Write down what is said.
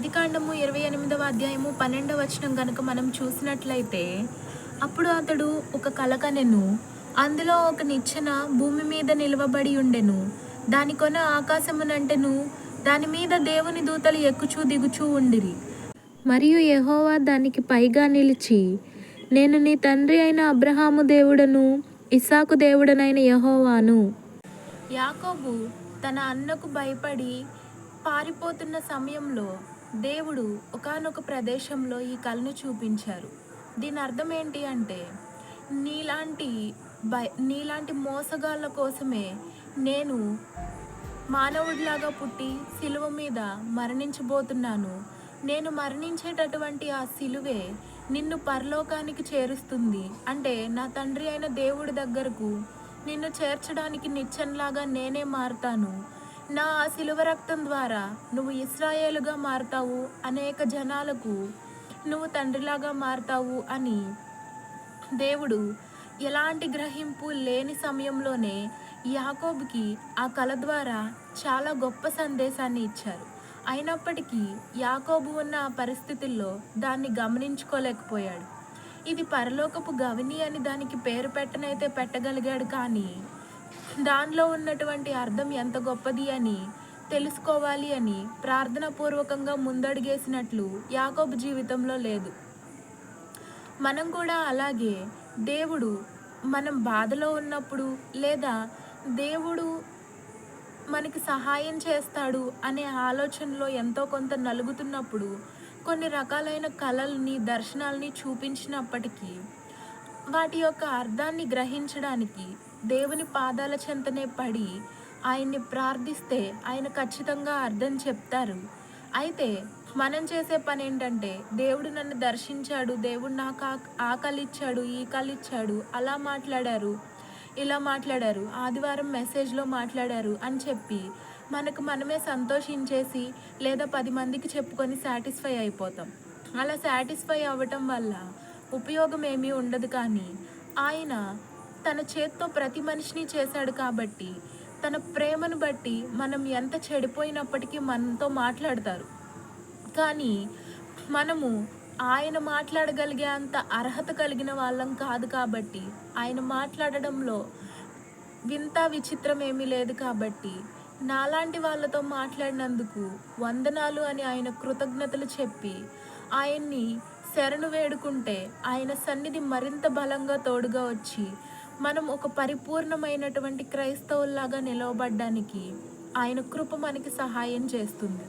ఆదికాండము ఇరవై ఎనిమిదవ అధ్యాయము పన్నెండవ వచనం కనుక మనం చూసినట్లయితే అప్పుడు అతడు ఒక కలకనెను అందులో ఒక నిచ్చెన భూమి మీద నిలవబడి ఉండెను. దాని కొన ఆకాశమునంటెను దాని మీద దేవుని దూతలు ఎక్కుచూ దిగుచూ ఉండిరి. మరియు యహోవా దానికి పైగా నిలిచి నేను నీ తండ్రి అయిన అబ్రహాము దేవుడను ఇసాకు దేవుడనైన యహోవాను. యాకోబు తన అన్నకు భయపడి పారిపోతున్న సమయంలో దేవుడు ఒకానొక ప్రదేశంలో ఈ కళను చూపించారు. దీని అర్థం ఏంటి అంటే నీలాంటి భయ నీలాంటి మోసగాళ్ళ కోసమే నేను మానవుడిలాగా పుట్టి సిలువ మీద మరణించబోతున్నాను. నేను మరణించేటటువంటి ఆ సిలువే నిన్ను పరలోకానికి చేరుస్తుంది. అంటే నా తండ్రి అయిన దేవుడి దగ్గరకు నిన్ను చేర్చడానికి నిచ్చెనలాగా నేనే మారుతాను. నా ఆ సిలువ రక్తం ద్వారా నువ్వు ఇస్రాయేలుగా మారతావు అనేక జనాలకు నువ్వు తండ్రిలాగా మారతావు అని. దేవుడు ఎలాంటి గ్రహింపు లేని సమయంలోనే యాకోబుకి ఆ కళ ద్వారా చాలా గొప్ప సందేశాన్ని ఇచ్చారు. అయినప్పటికీ యాకోబు ఉన్న ఆ పరిస్థితుల్లో దాన్ని గమనించుకోలేకపోయాడు. ఇది పరలోకపు గవిని అని దానికి పేరు పెట్టనైతే పెట్టగలిగాడు కానీ దానిలో ఉన్నటువంటి అర్థం ఎంత గొప్పది అని తెలుసుకోవాలి అని ప్రార్థనపూర్వకంగా ముందడుగేసినట్లు యాకోబు జీవితంలో లేదు. మనం కూడా అలాగే దేవుడు మనం బాధలో ఉన్నప్పుడు లేదా దేవుడు మనకి సహాయం చేస్తాడు అనే ఆలోచనలో ఎంతో కొంత నలుగుతున్నప్పుడు కొన్ని రకాలైన కళల్ని దర్శనాల్ని చూపించినప్పటికీ వాటి యొక్క అర్థాన్ని గ్రహించడానికి దేవుని పాదాల చెంతనే పడి ఆయన్ని ప్రార్థిస్తే ఆయన ఖచ్చితంగా అర్థం చెప్తారు. అయితే మనం చేసే పని ఏంటంటే దేవుడు నన్ను దర్శించాడు దేవుడు నాకు ఆ ఆకలి ఇచ్చాడు ఈ ఇచ్చాడు అలా మాట్లాడారు ఇలా మాట్లాడారు ఆదివారం మెసేజ్లో మాట్లాడారు అని చెప్పి మనకు మనమే సంతోషించేసి లేదా పది మందికి చెప్పుకొని సాటిస్ఫై అయిపోతాం. అలా సాటిస్ఫై అవ్వటం వల్ల ఉపయోగం ఏమీ ఉండదు కానీ ఆయన తన చేత్తో ప్రతి మనిషిని చేశాడు కాబట్టి తన ప్రేమను బట్టి మనం ఎంత చెడిపోయినప్పటికీ మనతో మాట్లాడతారు. కానీ మనము ఆయన మాట్లాడగలిగే అంత అర్హత కలిగిన వాళ్ళం కాదు కాబట్టి ఆయన మాట్లాడడంలో వింత విచిత్రం ఏమీ లేదు కాబట్టి నాలాంటి వాళ్ళతో మాట్లాడినందుకు వందనాలు అని ఆయన కృతజ్ఞతలు చెప్పి ఆయన్ని శరణు వేడుకుంటే ఆయన సన్నిధి మరింత బలంగా తోడుగా వచ్చి మనం ఒక పరిపూర్ణమైనటువంటి క్రైస్తవుల్లాగా నిలవబడ్డానికి ఆయన కృప మనకి సహాయం చేస్తుంది.